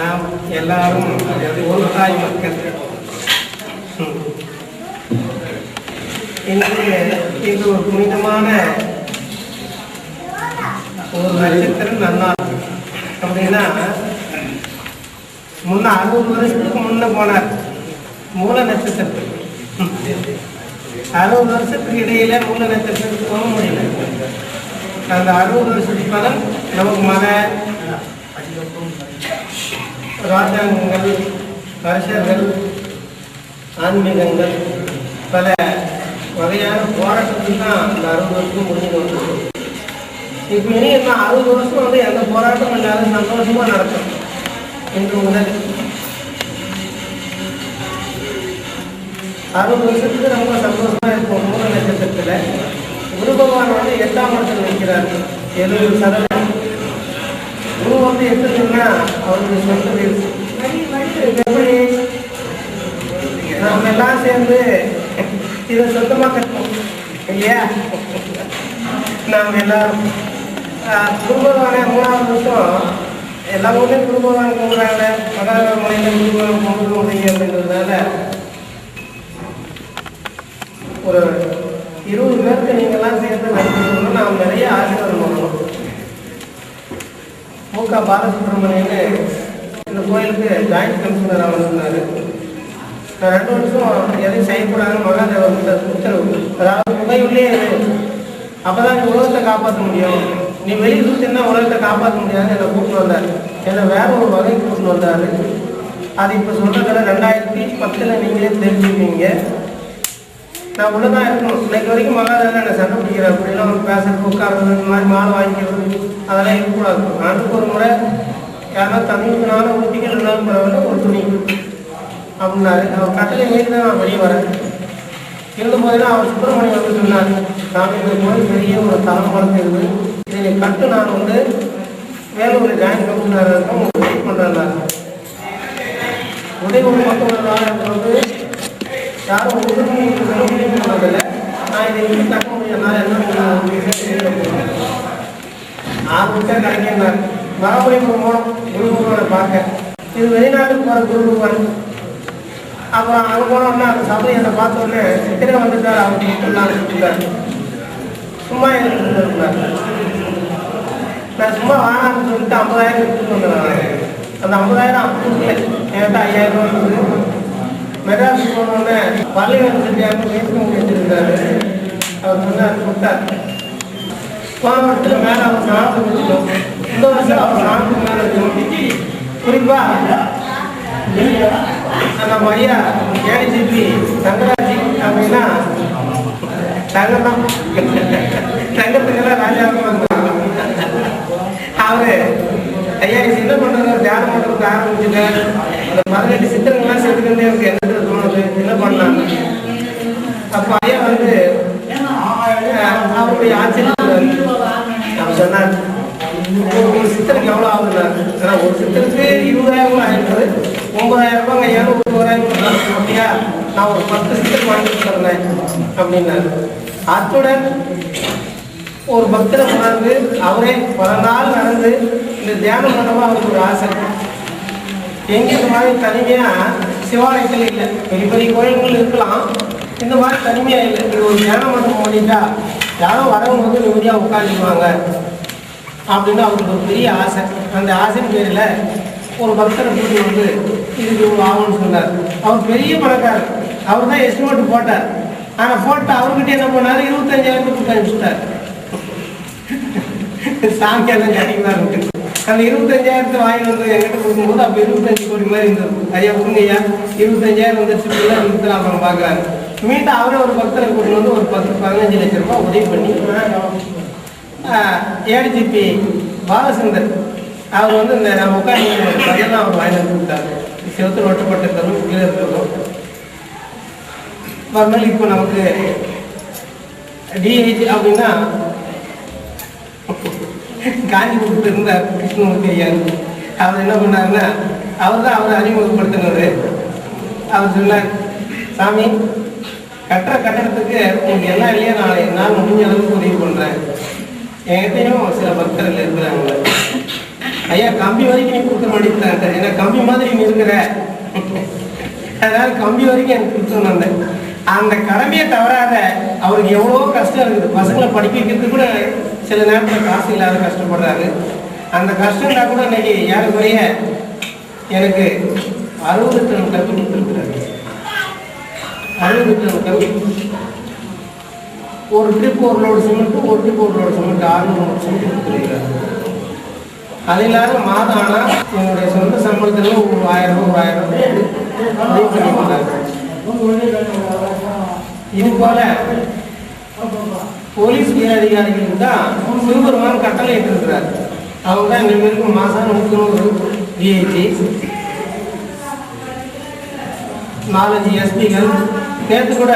நாம் எல்லாரும் அதாவது ஒரு தாய் மக்கள் இன்று இது ஒரு புனிதமான ஒரு நட்சத்திரம் நன்னாள் அப்படின்னா முன்ன அறுபது வருஷத்துக்கு முன்ன போனார் மூல நட்சத்திரத்துக்கு அறுபது வருஷத்துக்கு இடையில மூல நட்சத்திரத்துக்கு போக முடியல அந்த அறுபது வருஷத்துக்கு பலன் நமக்கு மழை ராஜாங்கங்கள் அரசர்கள் ஆன்மீகங்கள் பல வகையான போராட்டத்தில் தான் அந்த அறுபது வருஷம் முடிஞ்சு வந்தது இப்போ இனி என்ன அறுபது வருஷம் வந்து எந்த போராட்டம் இல்லாத சந்தோஷமா நடக்கும்? இன்று முதல். அறுபது வருஷத்துக்கு ரொம்ப சந்தோஷமா இருக்கும் மூல நட்சத்திரத்துல குரு பகவான் வந்து எட்டாம் இடத்தில் நிற்கிறார்கள் எழுபது சதவீதம் குரு வந்து எப்படின்னா அவருக்கு சொந்த எப்படி? நம்ம எல்லாம் சேர்ந்து இதை சொந்தமா கட்டணும் இல்லையா? நாம் எல்லாரும். ஆஹ், மூணாவது வருஷம் எல்லா ஊர்லேயும் குரு கும்பிட்றாங்க மகாநகர மொழியில் குரு கும்பிட முடியும் அப்படின்றதுனால ஒரு இருபது பேருக்கு நீங்கள்லாம் சேர்ந்து நடத்தணும்னு நாம் நிறைய ஆசீர்வாதம் பண்ணணும் மூக்கா பாலசுப்ரமணியன் இந்த கோயிலுக்கு ஜாயிண்ட் கமிஷனராக வந்திருந்தாரு நான் ரெண்டு வருஷம் எதையும் செய்யக்கூடாது மகாதேவன் கிட்ட உத்தரவு. அதாவது புகையுள்ளே இரு. அப்பதான் நீ உலகத்தை காப்பாற்ற முடியும். நீ வெளியே சுத்தினா உலகத்தை காப்பாற்ற முடியாதுன்னு என்னை கூப்பிட்டு வந்தார். என்னை வேற ஒரு வகை கூப்பிட்டு வந்தார். அது இப்போ சொல்றதுல ரெண்டாயிரத்தி பத்தில் நீங்களே தெரிஞ்சுப்பீங்க. நான் உள்ளதான் இருக்கணும். இன்னைக்கு வரைக்கும் மகாதேவன் என்னை சண்டை பிடிக்கிறேன் அப்படின்னா பேசுறது உட்கார்றது இந்த மாதிரி மாலை வாங்கிக்கிறது அதெல்லாம் இருக்கக்கூடாது ஆண்டுக்கு ஒரு முறை யாரா தண்ணி ஊட்டிகள் இருந்தாலும் பரவாயில்ல ஒரு துணி. அப்படின்னாரு. அவர் கட்டளை மீறி தான் நான் வெளியே வரேன். இருந்த போதெல்லாம் அவர் சுப்பிரமணியம் வந்து சொன்னார் நான் இந்த மாதிரி பெரிய ஒரு தரம் வளர்த்துருது இதை நீ கட்டு நான் வந்து வேலூர் ஜாயின் கமிஷனர் இருக்கும் உதவி பண்ணுறேன் உதவி மக்கள் வந்து யாரும் உதவி பண்ணதில்லை நான் இதை தக்க முடியும் நான் என்ன ஆரம்பிச்சா கிடைக்கிறார் மரபுரிப்பு போனோம் குருகுருவனை பார்க்க. இது வெளிநாட்டுக்கு போகிற குருகுருவன் அப்புறம் அங்கே போனோம்னா அந்த சபை என்னை பார்த்த உடனே சித்திரை வந்துட்டார் அவர் மட்டும் கொடுத்தாரு சும்மா எனக்கு கொடுத்துருந்தார் நான் சும்மா வாங்கன்னு சொல்லிட்டு ஐம்பதாயிரம் எடுத்துட்டு வந்துடுறேன் அந்த ஐம்பதாயிரம் அப்படி கொடுக்கல. என்கிட்ட ஐயாயிரம் ரூபா இருந்தது மெட்ராஸ் போனோடனே பள்ளிவேல் செட்டியார் மீட்டிங் வச்சிருந்தாரு அவர் சொன்னார் கொடுத்தார். போன வருஷத்துல மேலே அவர் நாட்டு வச்சுட்டோம் இந்த வருஷம் அவர் நாட்டு மேலே வச்சோம் குறிப்பா நம்ம ஐயா ஏடிஜிபி தங்கராஜி அப்படின்னா தங்கம் தான் தங்கத்துக்கெல்லாம் ராஜாவும் வந்தாங்க அவரு ஐயா இது என்ன பண்றது தியானம் பண்ணுறதுக்கு ஆரம்பிச்சுட்டேன் அந்த பதினெட்டு சித்திரங்கள்லாம் சேர்த்துக்கிட்டே இருக்கு. என்ன தோணுது? என்ன பண்ணலாம்? அப்போ ஐயா வந்து அவருடைய ஆச்சரியம் அவர் ஒரு ஒரு சித்தருக்கு எவ்வளோ ஆகுதுனார் ஆனா ஒரு சித்தருக்கு இருபதாயிரம் ரூபாய் ஆயிடுது ஒன்பதாயிரம் ரூபாய் ஐயா ஒன்பதாயிரம் அப்படியா? நான் ஒரு பத்து சித்தருக்கு வாங்கி தரேன் அப்படின்னாரு அத்துடன் ஒரு பக்தரை உணர்ந்து அவரே பல நாள் நடந்து இந்த தியானம் பண்ணவா அவருக்கு ஒரு ஆசை. எங்கே இந்த மாதிரி தனிமையா சிவாலயத்தில் இல்லை. பெரிய பெரிய கோயில்கள் இருக்கலாம். இந்த மாதிரி தனிமையா இல்லை. இது ஒரு தியானம் பண்ண பண்ணிட்டா யாரும் வரவங்க வந்து நிம்மதியாக உட்காந்துக்குவாங்க அப்படின்னு அவருக்கு ஒரு பெரிய ஆசை. அந்த ஆசையின் பேரில் ஒரு பக்தரை கூட்டி வந்து இதுக்கு இவ்வளோ ஆகும்னு சொன்னார். அவர் பெரிய பணக்காரர். அவர் தான் எஸ்டிமேட் போட்டார். ஆனால் போட்டு அவர்கிட்ட என்ன பண்ணார்? இருபத்தஞ்சாயிரம் கொடுத்து அனுப்பிச்சிட்டார். சாயங்காலம் கிடைக்குதா இருக்கு. அந்த இருபத்தஞ்சாயிரத்தை வாங்கி வந்து என்கிட்ட கொடுக்கும்போது அப்போ இருபத்தஞ்சு கோடி மாதிரி இருந்தது. ஐயா கொடுங்க ஐயா. இருபத்தஞ்சாயிரம் வந்துருச்சு. இருபத்தி அப்புறம் பார்க்குறாரு. மீண்டும் அவரே ஒரு பக்தரை கூட்டு வந்து ஒரு பத்து பதினஞ்சு லட்ச ரூபாய் உதவி பண்ணி ஏடிஜிபி பாலசுந்தர். அவர் வந்து இந்த நம்ம உட்காந்து பையெல்லாம் அவர் வாங்கி வந்து கொடுத்தாரு. சிவத்தில் ஒட்டப்பட்டிருக்கிறதும் கீழே இருக்கிறதும் மறுநாள் இப்போ நமக்கு டிஐஜி அப்படின்னா காஞ்சிபுரத்தில் இருந்தார் கிருஷ்ணமூர்த்தி ஐயா. அவர் என்ன பண்ணாருன்னா அவர் தான் அவரை அறிமுகப்படுத்தினவர். அவர் சொன்னார் சாமி கட்டுற கட்டடத்துக்கு உங்களுக்கு எல்லாம் இல்லையா நான் நான் முடிஞ்ச அளவுக்கு உதவி பண்ணுறேன் என்கிட்டயும் சில பக்தர்கள் இருக்கிறாங்க ஐயா கம்பி வரைக்கும் நீ கொடுக்க மாட்டேங்கிறாங்க ஏன்னா கம்பி மாதிரி நீ இருக்கிற. அதனால கம்பி வரைக்கும் எனக்கு கொடுத்துருந்தேன் அந்த கடமையை தவறாத அவருக்கு எவ்வளோ கஷ்டம் இருக்குது. பசங்களை படிக்க வைக்கிறதுக்கு கூட சில நேரத்தில் காசு இல்லாத கஷ்டப்படுறாரு. அந்த கஷ்டம்னா கூட இன்னைக்கு ஏறக்குறைய எனக்கு அறுபது டன் கம்பி கொடுத்துருக்குறாரு. அறுபது டன் கம்பி ஒரு ட்ரிப் ஒரு லோடு சிமெண்ட் ஒரு ட்ரிப் ஒரு லோடு சிமெண்ட் ஆறுநூறு சிமெண்ட் கொடுத்துருக்காரு அது இல்லாத மாதம் ஆனால் என்னுடைய சொந்த சம்பளத்தில் ஒரு ஆயிரம் ரூபாய் ஒரு ஆயிரம் ரூபாய் இது போல போலீஸ் உயர் அதிகாரிகளுக்கு தான் சிவபெருமான் கட்டளை இட்டிருக்கிறார். அவங்க தான் இந்த பேருக்கு மாதம் நூற்றி நூறு டிஐஜி நாலஞ்சு எஸ்பிகள் நேற்று கூட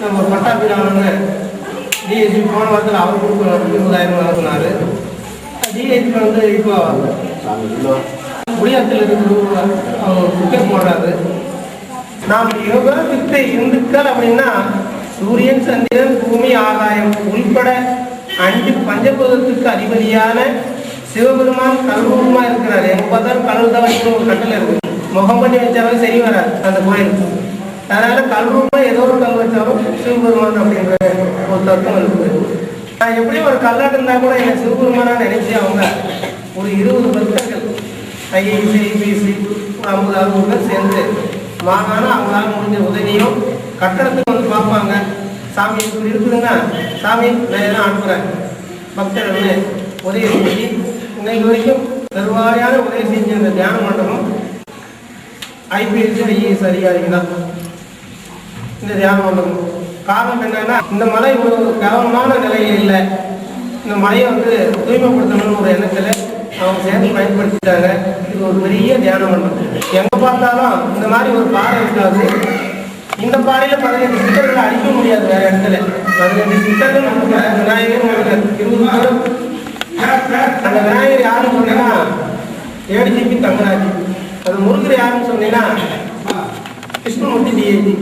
நம்ம ஒரு பட்டாபிராமன் டிஎஸ்பி போன வாரத்தில் அவர் கொடுக்க இருபதாயிரம் வழங்கினார் டிஎஸ்பி வந்து இப்போ குடியாத்தில் இருக்கிற அவர் புக்கே போடுறாரு. நாம் யோகத்திற்கு இந்துக்கள் அப்படின்னா சூரியன் சந்திரன் பூமி ஆதாயம் உள்பட அஞ்சு பஞ்சபூதத்துக்கு அதிபதியான சிவபெருமான் கல்ரூபமா இருக்கிறார். எங்க பார்த்தாலும் கடல் தான் ஒரு கட்டளை இருக்கு முகம் பண்ணி வச்சாலும் சரி வராது அந்த கோயிலுக்கு. அதனால கல்ரூபம் ஏதோ ஒரு கல் வச்சாலும் சிவபெருமான் அப்படிங்கிற ஒரு தத்துவம் இருக்குது நான் எப்படி ஒரு கல்லாட்டு இருந்தால் கூட என்னை சிவபெருமானா நினைச்சு அவங்க ஒரு இருபது பக்தர்கள் ஐஏசி ஐபிசி ஐம்பது அறுபது பேர் சேர்ந்து மாகாண அவங்களால முடிஞ்ச உதவியும் கட்டடத்துக்கு வந்து பார்ப்பாங்க. சாமி இப்படி இருக்குதுன்னா சாமி நான் எல்லாம் அனுப்புகிறேன் பக்தர்கள் உதவி செஞ்சு இன்னைக்கு வரைக்கும் பெருவாரியான உதவி செஞ்ச இந்த தியான மண்டபம் ஐபிஎஸ் ஐஏஎஸ் அதிகாரிகள் தான். இந்த தியான மண்டபம். காரணம் என்னன்னா இந்த மலை ஒரு கவனமான நிலையில் இல்லை. இந்த மலையை வந்து தூய்மைப்படுத்தணும்னு ஒரு எண்ணத்தில் அவங்க சேர்ந்து பயன்படுத்திட்டாங்க. இது ஒரு பெரிய தியான மண்டலம் எங்க பார்த்தாலும் இந்த மாதிரி ஒரு பாறை இருக்காது. இந்த பாறையில பதினெட்டு சித்தர்களை அழிக்க முடியாது வேற இடத்துல. பதினெட்டு சித்தர்கள் நமக்கு விநாயகர் இருபது பேரும். அந்த விநாயகர் யாருன்னு சொன்னீங்கன்னா ஏடிஜிபி தங்கராஜ். அது முருகர் யாருன்னு சொன்னீங்கன்னா கிருஷ்ணமூர்த்தி டிஏஜி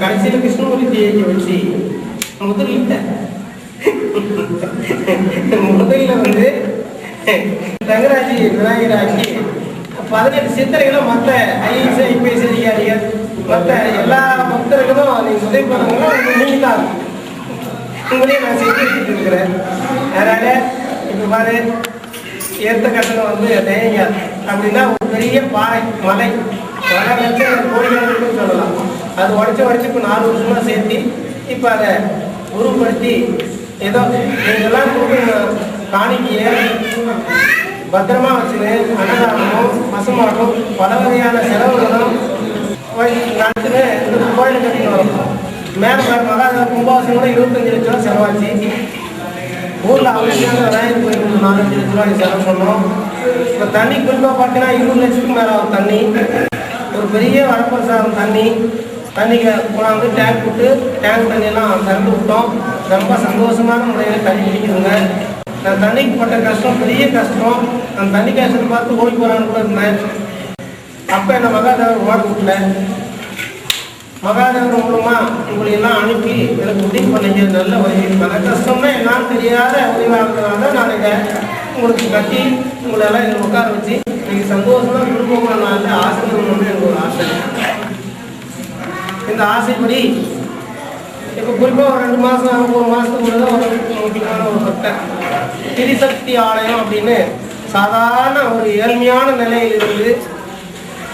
கடைசியில் கிருஷ்ணமூர்த்தி டிஏஜி வச்சு முதலில் முதல்ல வந்து தங்கராஜி விநாயகராஜி பதினெட்டு சித்தரைகளும் மற்ற ஐஎஸ் ஐபிஎஸ் அதிகாரிகள் மற்ற எல்லா பக்தர்களும் நீங்க உதவி பண்ணுறவங்களும் நீங்க தான் உங்களையும் நான் செஞ்சு இருக்கிறேன். அதனால இப்போ பாரு ஏத்த கட்டணம் வந்து தேங்க அப்படின்னா ஒரு பெரிய பாறை மலை மலை வச்சு கோடிக்கணக்குன்னு சொல்லலாம். அது உடச்சி உடச்சி இப்போ நாலு வருஷமா சேர்த்து இப்போ அதை உருப்படுத்தி ஏதோ நீங்கள்லாம் கொடுக்குற காணிக்கையை பத்திரமா வச்சுன்னு அன்னதானமும் பசுமாட்டும் பல வகையான செலவுகளும் நடத்துன்னு இந்த கோயில் கட்டிட்டு மேலே மகாதேவ கும்பாவாசம் கூட இருபத்தஞ்சு லட்ச ரூபா செலவாச்சு. ஊரில் அவசியம் விநாயகர் கோயிலுக்கு நாலஞ்சு லட்ச ரூபாய் செலவு பண்ணோம். இப்போ தண்ணி குறிப்பாக பார்த்தீங்கன்னா இருபது லட்சத்துக்கு மேலே ஆகும் தண்ணி. ஒரு பெரிய வரப்பிரசாதம் தண்ணி. தண்ணிக்கு கொண்டாந்து டேங்க் விட்டு டேங்க் தண்ணியெல்லாம் திறந்து விட்டோம். ரொம்ப சந்தோஷமான முறையில் தண்ணி குடிக்குதுங்க. நான் தண்ணிக்கு பட்ட கஷ்டம் பெரிய கஷ்டம். அந்த தண்ணி கஷ்டத்தை பார்த்து ஓடி போகிறான்னு கூட இருந்தேன். அப்போ என்னை மகாதேவர் ஓட விட்டல மகாதேவர் மூலமா உங்களை எல்லாம் அனுப்பி எனக்கு உதவி பண்ணீங்க. நல்ல உதவி பல கஷ்டம்னா என்னன்னு தெரியாத உதவியாளர்களாக தான் நான் இதை உங்களுக்கு கட்டி உங்களை எல்லாம் உட்கார வச்சு நீங்கள் சந்தோஷமாக விருப்பமான நான் ஆசிரியர் ஒன்று இந்த ஆசைப்படி இப்போ குறிப்பாக ஒரு ரெண்டு மாதம் ஒரு மாதத்துக்கு தான் ஒரு முக்கியமான ஒரு பக்தர் திரிசக்தி ஆலயம் அப்படின்னு சாதாரண ஒரு ஏழ்மையான நிலையில் இருந்து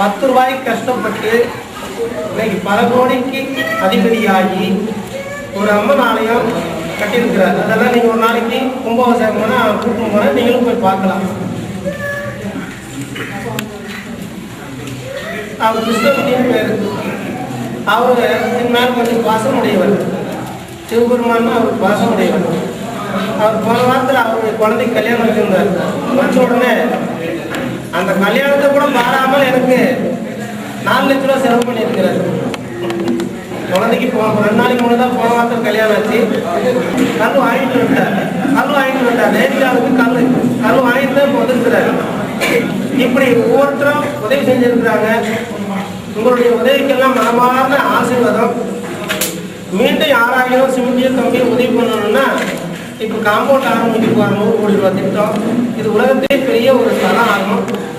பத்து ரூபாய்க்கு கஷ்டப்பட்டு இன்னைக்கு பல கோடிக்கு அதிபதியாகி ஒரு அம்மன் ஆலயம் கட்டியிருக்கிறார். அதெல்லாம் நீங்கள் ஒரு நாளைக்கு கும்பாபிஷேகம் பண்ணால் கூட்டம் போனால் நீங்களும் போய் பார்க்கலாம். அவர் கிருஷ்ணமூர்த்தின்னு பேர். அவர் என் மேலே கொஞ்சம் பாசமுடையவர். சிவபெருமான் அவர் பாசம் உடையவர் அவர் போன வாரத்தில் அவருடைய குழந்தைக்கு கல்யாணம் வச்சிருந்தார். வச்ச உடனே அந்த கல்யாணத்தை கூட மாறாமல் எனக்கு நாலு லட்ச ரூபா செலவு பண்ணியிருக்கிறார். குழந்தைக்கு போன ரெண்டு நாளைக்கு முன்னாடி தான் போன வாரத்தில் கல்யாணம் ஆச்சு. கல் வாங்கிட்டு விட்டார் கல் வாங்கிட்டு வந்தார் நேரிலாவுக்கு கல். கல் வாங்கிட்டு தான் இப்போ வந்துருக்கிறார். இப்படி ஒவ்வொருத்தரும் உதவி செஞ்சிருக்கிறாங்க. உங்களுடைய உதவிக்கெல்லாம் மனமார்ந்த ஆசீர்வாதம். மீண்டும் யாராயிரம் சிமெண்டியும் கம்பியும் உதவி பண்ணணும்னா இப்போ காம்பவுண்ட் ஆரம்பிக்க போகிற நூறு கோடி ரூபா திட்டம். இது உலகத்திலே பெரிய ஒரு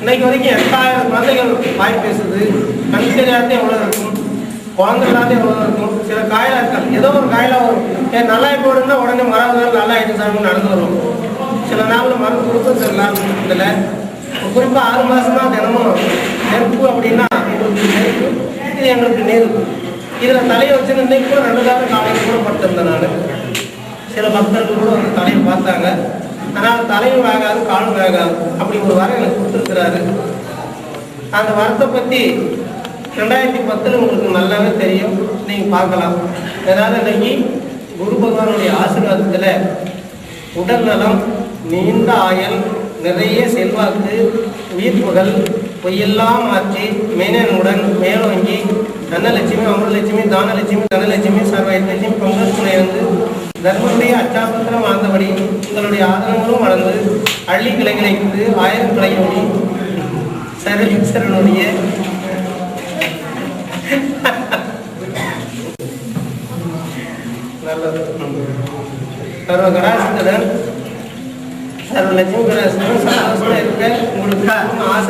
இன்னைக்கு வரைக்கும் எட்டாயிரம் குழந்தைகள் வாய் பேசுது. கண் தெரியாதே எவ்வளோ இருக்கும்? குழந்தை இல்லாத எவ்வளோ இருக்கும்? சில காயிலா இருக்காது ஏதோ ஒரு காயிலா வரும். ஏன் நல்லா போடுன்னா உடனே மரம் நல்லா ஆயிட்டு சாமி நடந்து வரும் சில நாளில் மருந்து கொடுக்கும் சில நாள் இல்லை குறிப்பாக ஆறு மாதமாக தினமும் நெருப்பு அப்படின்னா இது எங்களுக்கு நேருக்கு இதில் தலையை வச்சு இன்னைக்கு கூட ரெண்டு காலம் காலையில் கூட பட்டிருந்தேன் நான். சில பக்தர்கள் கூட அந்த தலையை பார்த்தாங்க. ஆனால் தலையும் ஆகாது காலும் வேகாது அப்படி ஒரு வாரம் எனக்கு கொடுத்துருக்கிறாரு. அந்த வரத்தை பற்றி ரெண்டாயிரத்தி பத்தில் உங்களுக்கு நல்லாவே தெரியும். நீங்கள் பார்க்கலாம். ஏதாவது இன்னைக்கு குரு பகவானுடைய ஆசீர்வாதத்தில் உடல் நலம் நீண்ட ஆயல் நிறைய செல்வாக்கு உயிர்ப்புகள் பொய்யெல்லாம் மாற்றி மேனனுடன் மேலோங்கி தனலட்சுமி அமிர்தலட்சுமி தானலட்சுமி தனலட்சுமி சர்வலட்சுமி பங்கத்துணை வந்து தர்மனுடைய அச்சாபத்திரம் ஆழ்ந்தபடி உங்களுடைய ஆதரங்களும் வளர்ந்து அள்ளி கிளைகளை ஆயிரம் கிளையோடி சரவீஸ்வரனுடைய நல்லது. சர்வ సర్వలక్ష్మి గురు మూడు ఆశ